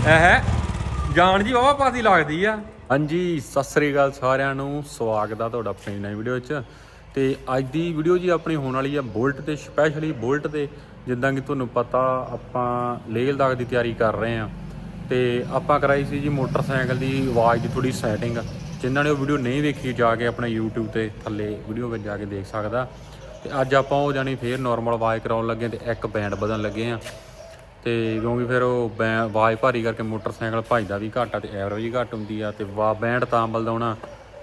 ਇਹ ਜਾਨ ਜੀ ਵਾਵਾ ਪਾਦੀ ਲੱਗਦੀ ਆ। ਹਾਂਜੀ, ਸਤਿ ਸ੍ਰੀ ਅਕਾਲ ਸਾਰਿਆਂ ਨੂੰ। ਸਵਾਗਤ ਆ ਤੁਹਾਡਾ ਆਪਣੀ ਨਵੀਂ ਵੀਡੀਓ 'ਚ ਤੇ ਅੱਜ ਦੀ ਵੀਡੀਓ ਜੀ ਆਪਣੀ ਹੋਣ ਵਾਲੀ ਆ ਬੁਲਟ ਤੇ ਸਪੈਸ਼ਲੀ ਬੁਲਟ ਤੇ। ਜਿੱਦਾਂ ਕਿ ਤੁਹਾਨੂੰ ਪਤਾ, ਆਪਾਂ ਲੇਹ ਲਦਾਖ ਦੀ ਤਿਆਰੀ ਕਰ ਰਹੇ ਆ। ਤੇ ਆਪਾਂ ਕਰਾਈ ਸੀ ਜੀ ਮੋਟਰਸਾਈਕਲ ਦੀ ਆਵਾਜ਼ ਦੀ ਥੋੜੀ ਸੈਟਿੰਗ ਜਿਨ੍ਹਾਂ ਨੇ ਉਹ ਵੀਡੀਓ ਨਹੀਂ ਦੇਖੀ, ਜਾ ਕੇ ਆਪਣੇ YouTube ਤੇ ਥੱਲੇ ਵੀਡੀਓ ਵਿੱਚ ਜਾ ਕੇ ਦੇਖ ਸਕਦਾ। ਤੇ ਅੱਜ ਆਪਾਂ ਉਹ ਜਾਨੀ ਫੇਰ ਨਾਰਮਲ ਆਵਾਜ਼ ਕਰਾਉਣ ਲੱਗੇ ਤੇ ਇੱਕ ਬੈਂਡ ਬਦਲਣ ਲੱਗੇ ਆ। ਤੇ ਕਿਉਂਕਿ ਫਿਰ ਉਹ ਬੈਂ ਆਵਾਜ਼ ਭਾਰੀ ਕਰਕੇ ਮੋਟਰਸਾਈਕਲ ਭੱਜਦਾ ਵੀ ਘੱਟ ਆ ਤੇ ਐਵਰੇਜ ਵੀ ਘੱਟ ਹੁੰਦੀ ਆ ਤੇ ਵਾ ਬੈਂਡ ਤਾਂ ਬਲਦਾਉਣਾ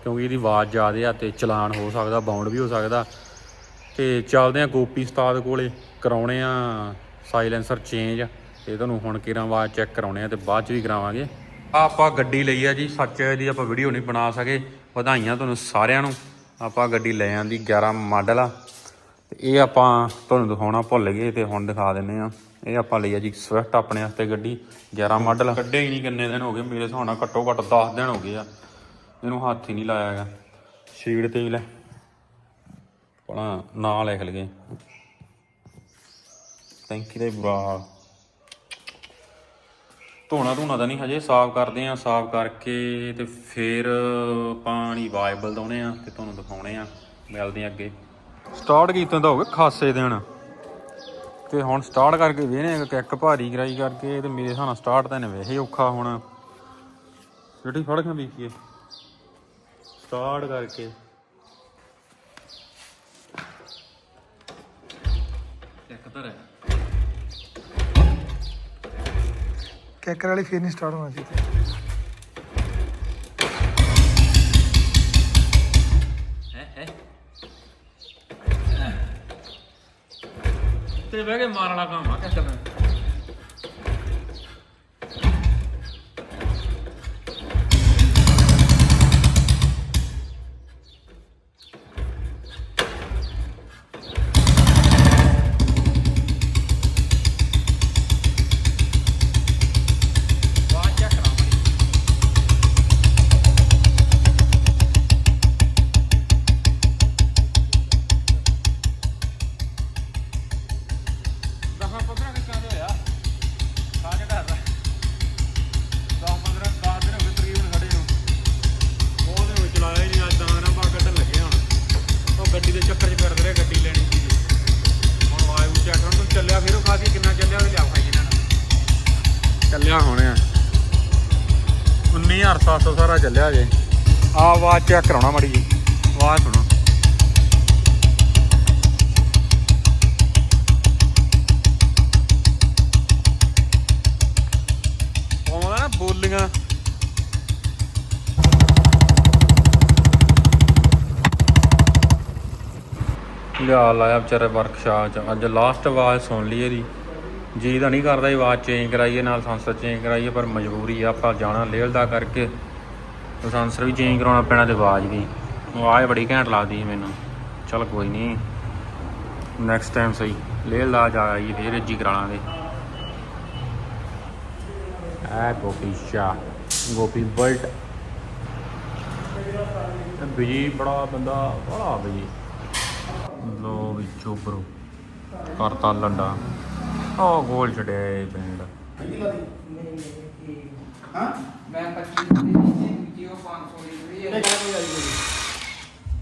ਕਿਉਂਕਿ ਇਹਦੀ ਆਵਾਜ਼ ਜ਼ਿਆਦਾ ਆ ਤੇ ਚਲਾਨ ਹੋ ਸਕਦਾ ਬਾਉਂਡ ਵੀ ਹੋ ਸਕਦਾ। ਤੇ ਚੱਲਦੇ ਆ ਗੋਪੀ ਉਸਤਾਦ ਕੋਲੇ, ਕਰਾਉਣੇ ਆ ਸਾਇਲੈਂਸਰ ਚੇਂਜ ਤੇ ਤੁਹਾਨੂੰ ਹੁਣ ਕਿਰਾਂ ਆਵਾਜ਼ ਚੈੱਕ ਕਰਾਉਣੇ ਆ ਤੇ ਬਾਅਦ ਚ ਵੀ ਕਰਾਵਾਂਗੇ। ਆਹ ਆਪਾਂ ਗੱਡੀ ਲਈ ਆ ਜੀ, ਸੱਚ ਦੀ ਆਪਾਂ ਵੀਡੀਓ ਨਹੀਂ ਬਣਾ ਸਕੇ, ਵਧਾਈਆਂ ਤੁਹਾਨੂੰ ਸਾਰਿਆਂ ਨੂੰ। ਆਪਾਂ ਗੱਡੀ ਲੈ ਆਂਦੀ 11 ਮਾਡਲ ਆ। ਤੇ ਇਹ ਆਪਾਂ ਤੁਹਾਨੂੰ ਦਿਖਾਉਣਾ ਭੁੱਲ ਗਏ ਤੇ ਹੁਣ ਦਿਖਾ ਦਿੰਨੇ ਆ। ਇਹ ਆਪਾਂ ਲਈ ਆ ਜੀ ਸਵਿਫਟ ਆਪਣੇ ਵਾਸਤੇ ਗੱਡੀ 11 ਮਾਡਲ। ਕੱਢੇ ਹੀ ਨਹੀਂ ਕਿੰਨੇ ਦਿਨ ਹੋ ਗਏ, ਮੇਰੇ ਹਿਸਾਬ ਨਾਲ ਘੱਟੋ ਘੱਟ 10 ਦਿਨ ਹੋ ਗਏ ਆ। ਇਹਨੂੰ ਹੱਥ ਹੀ ਨਹੀਂ ਲਾਇਆ ਹੈਗਾ। ਸ਼ੀਟ ਤੇ ਵੀ ਲੈ। ਪਣਾ ਨਾਂ ਲਿਖ ਲਗੇ ਟੈਂਕੀ ਦਾ ਬੁਰਾ ਧੋਣਾ ਧੋਣਾ ਤਾਂ ਨਹੀਂ ਹਜੇ, ਸਾਫ਼ ਕਰਦੇ ਆ ਸਾਫ਼ ਕਰਕੇ ਤੇ ਫਿਰ ਪਾਣੀ ਆਵਾਜ਼ ਬਲਦਾਉਣੇ ਆ ਤੇ ਤੁਹਾਨੂੰ ਦਿਖਾਉਣੇ ਆ। ਮਿਲਦੇ ਆ ਅੱਗੇ। ਸਟਾਰਟ ਕੀਤੇ ਤਾਂ ਹੋਵੇ ਖਾਸੇ ਦਿਨ। ਤੇ ਹੁਣ ਸਟਾਰਟ ਕਰਕੇ ਵੇਹਨੇ ਆ ਕਿ ਇੱਕ ਭਾਰੀ ਗਰਾਈ ਕਰਕੇ ਤੇ ਮੇਰੇ ਹਿਸਾਬ ਨਾਲ ਸਟਾਰਟ ਤਾਂ ਇਹਨੇ ਵੇਹੇ ਔਖਾ ਹੋਣਾ। ਜਿਹੜੀ ਫੜ ਖਾਂ ਬੀਕੀਏ ਸਟਾਰਟ ਕਰਕੇ। ਇੱਕ ਤਾਂ ਕੈਕਰ ਵਾਲੀ ਫੇਰ ਨਹੀਂ ਸਟਾਰਟ ਹੋਣਾ ਚਾਹੀਦਾ ਹੈ ਹੈ। ਤੇ ਬਹਿ ਕੇ ਮਾਰ ਵਾਲਾ ਕੰਮ ਆ ਕਿੱਥੇ ਮੈਂ 19700 ਸਾਰਾ ਚੱਲਿਆ ਜੇ। ਆ ਆਵਾਜ਼ ਚੈੱਕ ਕਰਾਉਣਾ ਮੜੀ ਜੀ ਆਵਾਜ਼ ਸੁਣੋ। ਨਾ ਬੋਲੀਆਂ। ਲਿਆ ਲਾਇਆ ਵਿਚਾਰੇ ਵਰਕਸ਼ਾਪ ਚ। ਅੱਜ ਲਾਸਟ ਆਵਾਜ਼ ਸੁਣ ਲਈ ਇਹਦੀ। ਜੀ ਤਾਂ ਨਹੀਂ ਕਰਦਾ ਇਹ ਆਵਾਜ਼ ਚੇਂਜ ਕਰਾਈਏ, ਨਾਲ ਸੈਂਸਰ ਚੇਂਜ ਕਰਾਈਏ, ਪਰ ਮਜਬੂਰੀ ਆ, ਆਪਾਂ ਜਾਣਾ ਲੇਲ ਦਾ ਕਰਕੇ ਤੇ ਵੀ ਚੇਂਜ ਕਰਾਉਣਾ ਪੈਣਾ ਤੇ ਆਵਾਜ਼ ਵੀ। ਆਵਾਜ਼ ਬੜੀ ਘੈਂਟ ਲੱਗਦੀ ਮੈਨੂੰ। ਚਲ ਕੋਈ ਨਹੀਂ। ਨੈਕਸਟ ਟਾਈਮ ਸਹੀ। ਲੇਲ ਦਾ ਜਾ ਆਈ ਫੇਰ ਜੀ ਕਰਾਵਾਂਗੇ ਆ ਗੋਪੀ ਸ਼ਾ ਗੋਪੀ ਬਲਟ। ਬਿਜ਼ੀ ਬੜਾ ਬੰਦਾ, ਬੜਾ ਬਿਜ਼ੀ। ਲੋ ਵੀ ਚੋਬਰੋ ਕਰਤਾ ਲੰਡਾ। ਉਹ ਗੋਲ ਛੜਿਆ ਇਹ ਪਿੰਡ। ਮੈਂ 25 ਦੀ ਉਹ 500 ਦੀ ਵੀ ਹੈ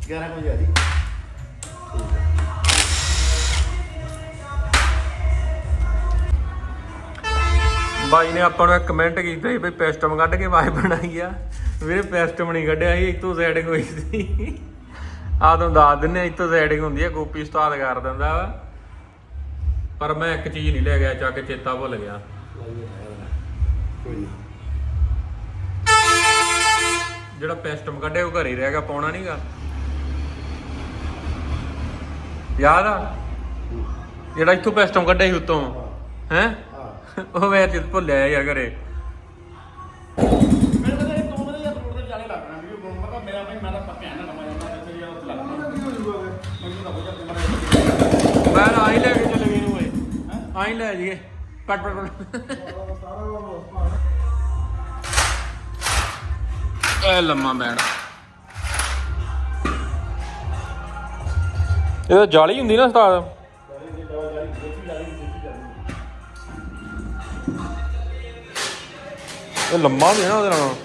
11 ਵਜੇ ਆ ਜੀ ਬਾਈ ਨੇ ਆਪਾਂ ਨੂੰ ਇੱਕ ਕਮੈਂਟ ਕੀਤਾ ਸੀ ਵੀ ਪੈਸਟਮ ਕੱਢ ਕੇ ਆਵਾਜ਼ ਬਣਾਈ ਆ। ਵੀਰੇ ਪੈਸਟਮ ਨਹੀਂ ਕੱਢਿਆ ਸੀ ਇੱਥੋਂ ਸੈਟਿੰਗ ਹੋਈ ਸੀ। ਆ ਤੁਹਾਨੂੰ ਦੱਸ ਦਿੰਨੇ ਇੱਥੋਂ ਸੈਟਿੰਗ ਹੁੰਦੀ ਆ ਗੋਪੀ ਉਸਤਾਦ ਕਰ ਦਿੰਦਾ ਵਾ। ਪਰ ਮੈਂ ਇੱਕ ਚੀਜ਼ ਨਹੀਂ ਲੈ ਗਿਆ ਚੱਕ ਕੇ ਚੇਤਾ ਭੁੱਲ ਗਿਆ। ਕੋਈ ਨਹੀਂ ਜਿਹੜਾ ਪੈਸਟਮ ਕੱਢਿਆ ਉਹ ਘਰੇ ਹੀ ਰਹਿ ਗਿਆ ਪਾਉਣਾ ਨਹੀਂਗਾ ਯਾਦ ਆ? ਜਿਹੜਾ ਇੱਥੋਂ ਪੈਸਟਮ ਕੱਢਿਆ ਸੀ ਉੱਤੋਂ ਹੈ? ਹਾਂ। ਉਹ ਮੈਂ ਚਿੱਤ ਭੁੱਲਿਆ ਯਾਰ ਘਰੇ। ਆਈ ਲੈ ਜੀਏ ਪਟ ਪਟ ਪਟ। ਇਹ ਲੰਮਾ ਬੈਣ ਇਹ ਤਾਂ ਜਾਲੀ ਹੁੰਦੀ ਨਾ ਉਸਤਾਦ। ਇਹ ਲੰਮਾ ਵੀ ਹੈ ਨਾ ਉਹਦੇ ਨਾਲ।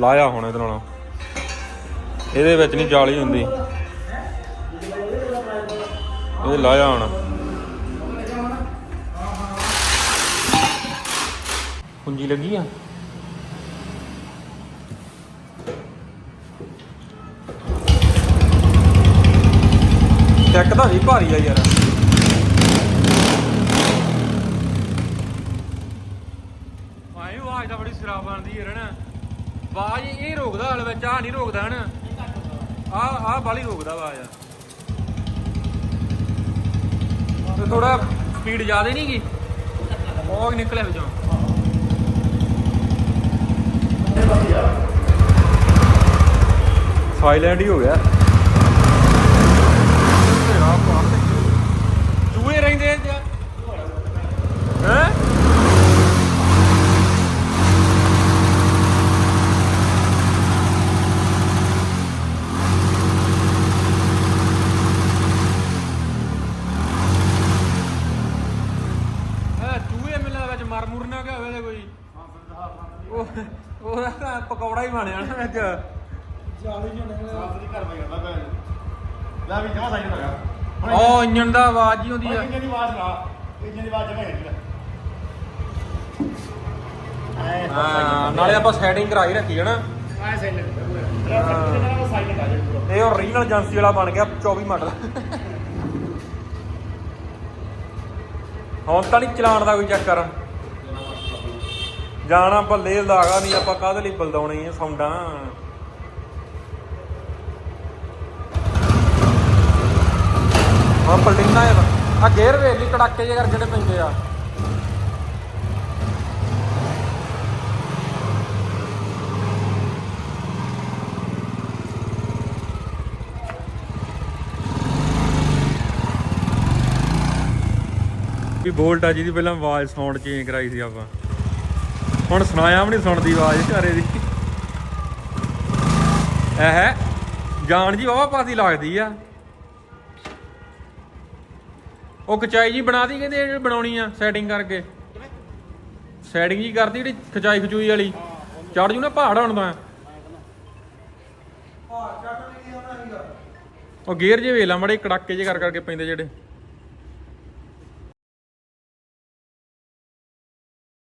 ਲਾਇਆ ਹੁਣ ਇਹਦੇ ਨਾਲੋਂ। ਇਹਦੇ ਵਿੱਚ ਨਹੀਂ ਜਾਲੀ ਹੁੰਦੀ। ਇਹ ਲਾਇਆ ਹੁਣ। ਕੁੰਜੀ ਲੱਗੀ ਆ? ਚੈੱਕ ਤਾਂ ਨਹੀਂ ਭਾਰੀ ਆ ਯਾਰ। ਆਏ ਆਵਾਜ਼ ਤਾਂ ਬੜੀ ਖਰਾਬ ਆਉਂਦੀ ਯਾਰ ਨਾ ਆਵਾਜ਼ ਇਹ ਰੋਕਦਾ ਹਲ ਵਿੱਚ ਆ ਨਹੀਂ ਰੋਕਦਾ ਹਨ। ਆ ਆ ਬਾਲੀ ਰੋਕਦਾ ਆਵਾਜ਼ ਤੇ ਥੋੜਾ ਸਪੀਡ ਜ਼ਿਆਦਾ ਨਹੀਂ ਗਈ ਉਹ ਨਿਕਲਿਆ ਵਿੱਚੋਂ। ਸਾਇਲੈਂਟ ਹੀ ਹੋ ਗਿਆ। ਚੂਹੇ ਰਹਿੰਦੇ ਆ ਹੈ? ਆ ਚੂਹੇ ਮਿਲਦਾ ਵਿੱਚ ਮਰ ਮੁਰ ਨਾ ਗਿਆ ਹੋਵੇ ਕੋਈ। ਉਹ ਉਹਦਾ ਪਕੌੜਾ ਹੀ ਬਣਿਆ ਨਾ ਵਿੱਚ ਸਾਫ਼ ਦੀ ਘਰ ਪਈ ਕਰਦਾ ਭੈਣ ਲੈ ਵੀ ਜਮਾ ਸਾਈਡ ਲਗਾ ਉਹ ਇੰਜਣ ਦਾ ਆਵਾਜ਼ ਹੀ ਹੁੰਦੀ ਆ। ਇੰਜਨ ਦੀ ਆਵਾਜ਼ ਨਾ ਇੰਜਨ ਦੀ ਆਵਾਜ਼ ਜਮਾ ਹੈਗੀ ਐ ਹਾਂ ਨਾਲੇ ਆਪਾਂ ਸੈਟਿੰਗ ਕਰਾਈ ਰੱਖੀ ਹੈ ਨਾ। ਐ ਸਾਈਡ ਲਗਾ ਪੂਰਾ ਫੱਟੀ ਦੇ ਨਾਲ ਸਾਈਡ ਲਗਾ ਦੇ ਪੂਰਾ ਇਹ ਓਰੀਜਨਲ ਏਜੰਸੀ ਵਾਲਾ ਬਣ ਗਿਆ 24 ਮਾਡਲ। ਹੁਣ ਤਾਂ ਨਹੀਂ ਚਲਾਉਣ ਦਾ ਕੋਈ ਚੱਕਰ। ਜਾਣਾ ਬੱਲੇ ਲਾਗਾ ਨਹੀਂ ਆਪਾਂ ਕਾਹਦੇ ਲਈ ਬਲਦਾਉਣੇ ਆ ਸਾਊਂਡਾਂ ਹਾਂ, ਪਲਟਿੰਨਾ ਹੈ ਆ ਗੇਅਰ ਵੇਲੀ ਕੜਾਕੇ ਜੇ ਕਰ ਜਿਹੜੇ ਪੈਂਦੇ ਆ। ਵੀ ਬੋਲਟ ਆ ਜਿਹਦੀ ਪਹਿਲਾਂ ਆਵਾਜ਼ ਸਾਊਂਡ ਚੇਂਜ ਕਰਾਈ ਸੀ ਆਪਾਂ। ਹੁਣ ਸੁਣਾਇਆ ਵੀ ਨਹੀਂ ਸੁਣਦੀ ਆਵਾਜ਼ ਘਰੇ ਦੀ। ਇਹ ਹੈ ਜਾਨ ਜੀ ਵਾਵਾ ਪਾਸੀ ਲੱਗਦੀ ਆ। ਉਹ ਖਚਾਈ ਜੀ ਬਣਾ ਦੀ ਕਹਿੰਦੇ ਜਿਹੜੀ ਬਣਾਉਣੀ ਆ ਸੈਟਿੰਗ ਕਰਕੇ। ਸੈਟਿੰਗ ਜੀ ਕਰਦੀ ਜਿਹੜੀ ਖਚਾਈ ਖਚੂਈ ਵਾਲੀ। ਚੜ ਜੂ ਨਾ ਪਹਾੜ ਹੁਣ ਤਾਂ। ਉਹ ਗੇਅਰ ਜੇ ਵੇਲਾ ਮੜੇ ਕੜਾਕੇ ਜੇ ਕਰ ਕਰਕੇ ਪੈਂਦੇ ਜਿਹੜੇ।